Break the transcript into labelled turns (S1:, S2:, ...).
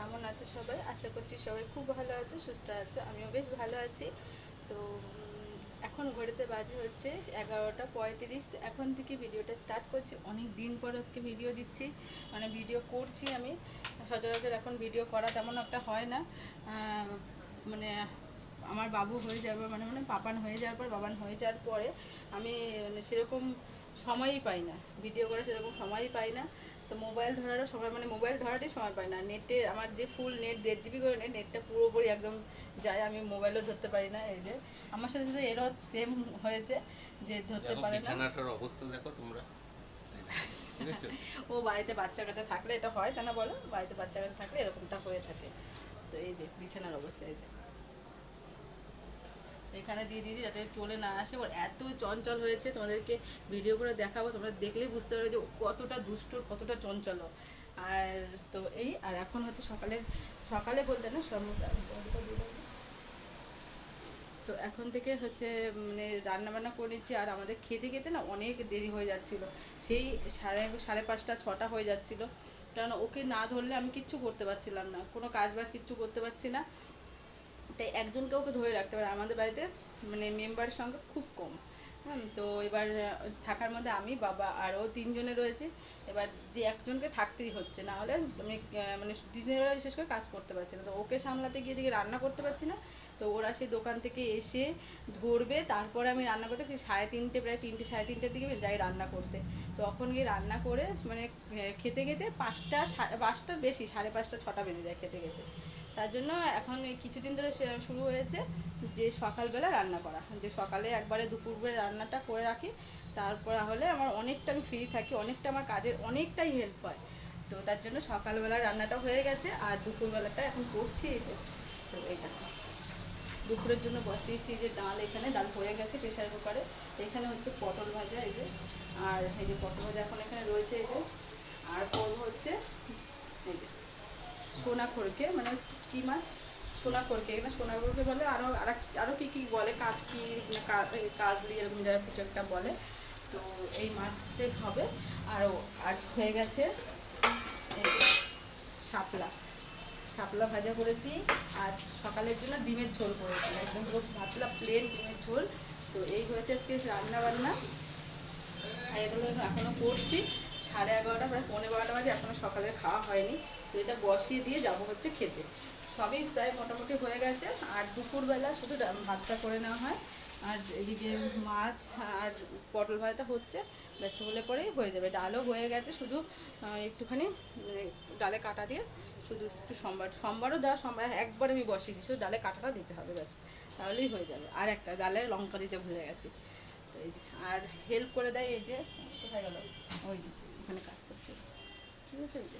S1: কেমন আছো সবাই? আশা করছি সবাই খুব ভালো আছো, সুস্থ আছো, আমিও বেশ ভালো আছি। তো এখন ঘড়িতে বাজে হচ্ছে এগারোটা পঁয়ত্রিশ এখন থেকে ভিডিওটা স্টার্ট করছি। অনেক দিন পর আজকে ভিডিও দিচ্ছি মানে ভিডিও করছি আমি। সচরাচর এখন ভিডিও করা তেমন একটা হয় না। মানে আমার বাবু হয়ে যাওয়ার মানে মানে পাপান হয়ে যাওয়ার পর, বাবান হয়ে যাওয়ার পরে আমি মানে সেরকম সময়ই পাই না। ভিডিও করার সেরকম সময়ই পাই না। তো মোবাইল ধরারও সময় মানে মোবাইল ধরাটাই সময় পাই না। নেটে আমার যে ফুল নেট দেড় জিবি করে নেট নেটটা পুরোপুরি একদম যায়। আমি মোবাইলও ধরতে পারি না এই যে। আমার সাথে সাথে এরও সেম হয়েছে যে ধরতে পারে না।
S2: বিছানাটার অবস্থা দেখো তোমরা।
S1: ও বাড়িতে বাচ্চা কাচ্চা থাকলে এটা হয় তা না বলো? বাড়িতে বাচ্চা কাচ্চা থাকলে এরকমটা হয়ে থাকে। তো এই যে বিছানার অবস্থা এই যে। এখানে দিয়ে দিয়েছি যাতে চলে না আসে। ওর এত চঞ্চল হয়েছে, তোমাদেরকে ভিডিও করে দেখাবো। তোমরা দেখলেই বুঝতে পারবে যে কতটা দুষ্ট, কতটা চঞ্চল। আর তো এই, আর এখন হচ্ছে সকালের, সকালে বলতে না তো এখন থেকে হচ্ছে মানে রান্না বান্না করে নিচ্ছি। আর আমাদের খেতে খেতে না অনেক দেরি হয়ে যাচ্ছিল। সেই সাড়ে সাড়ে পাঁচটা, ছটা হয়ে যাচ্ছিল। কারণ ওকে না ধরলে আমি কিচ্ছু করতে পারছিলাম না। কোনো কাজ বাজ কিচ্ছু করতে পারছি না। তাই একজনকে ওকে ধরে রাখতে পারে। আমাদের বাড়িতে মানে মেম্বারের সংখ্যা খুব কম। হ্যাঁ তো এবার থাকার মধ্যে আমি, বাবা আরও তিনজনে রয়েছে। এবার যে একজনকে থাকতেই হচ্ছে, না হলে আমি মানে দিনের বেলা বিশেষ করে কাজ করতে পারছি না। তো ওকে সামলাতে গিয়ে দিকে রান্না করতে পারছি না। তো ওরা সেই দোকান থেকে এসে ধরবে। তারপরে আমি রান্না করতে সাড়ে তিনটে, প্রায় তিনটে, সাড়ে তিনটের দিকে যাই রান্না করতে। তখন গিয়ে রান্না করে মানে খেতে খেতে পাঁচটা, সাড়ে পাঁচটার বেশি, সাড়ে পাঁচটা, ছটা বেজে যায় খেতে খেতে। তার জন্য এখন কিছুদিন ধরে শুরু হয়েছে যে সকালবেলা রান্না করা। যে সকালে একবারে দুপুরবেলা রান্নাটা করে রাখি, তারপর হলে আমার অনেকটা আমি ফ্রি থাকি, অনেকটা আমার কাজের অনেকটাই হেল্প হয়। তো তার জন্য সকালবেলা রান্নাটা হয়ে গেছে আর দুপুরবেলাটা এখন করছি যে। তো এটা। দুপুরের জন্য বসিয়েছি যে ডাল এখানে, ডাল হয়ে গেছে প্রেশার কুকারে। এখানে হচ্ছে পটল ভাজা এই যে। আর এই যে পটল ভাজা এখন এখানে রয়েছে এই যে। আর করব হচ্ছে এই যে। সোনা খড়কে মানে কি মাছ? সোনা খড়কে এখানে সোনা খড়কে বলে আরও আরও কী কী বলে? কাজকি না কা- কাজলি এরকম যারা কিছু একটা বলে। তো এই মাছ হচ্ছে হবে আরও আর হয়ে গেছে শাপলা। শাপলা ভাজা করেছি, আর সকালের জন্য ডিমের ঝোল করেছি। একদম পুরো পাতলা প্লেন ডিমের ঝোল। তো এই হয়েছে আজকে রান্না বান্না আর এগুলো এখনও করছি। সাড়ে এগারোটা, প্রায় পনেরো বারোটা বাজে এখনও সকালে খাওয়া হয়নি। তো এটা বসিয়ে দিয়ে যাব হচ্ছে খেতে। সবই প্রায় মোটামুটি হয়ে গেছে। আর দুপুরবেলা শুধু ভাতটা করে নেওয়া হয়। আর এদিকে মাছ আর পটল ভাজাটা হচ্ছে। ব্যাস, হলে পরেই হয়ে যাবে। ডালও হয়ে গেছে শুধু একটুখানি মানে ডালে কাটা দিয়ে শুধু একটু সোমবার, সোমবারও দেওয়া সোমবার, একবার আমি বসিয়ে দিই শুধু ডালে কাটাটা দিতে হবে, ব্যাস। তাহলেই হয়ে যাবে। আর একটা, ডালে লঙ্কা দিতে ভুলে গেছি। তো এই যে, আর হেল্প করে দেয় এই যে, কোথায় গেল? ওই যে, এখানে কাজ করছে। ঠিক আছে যে।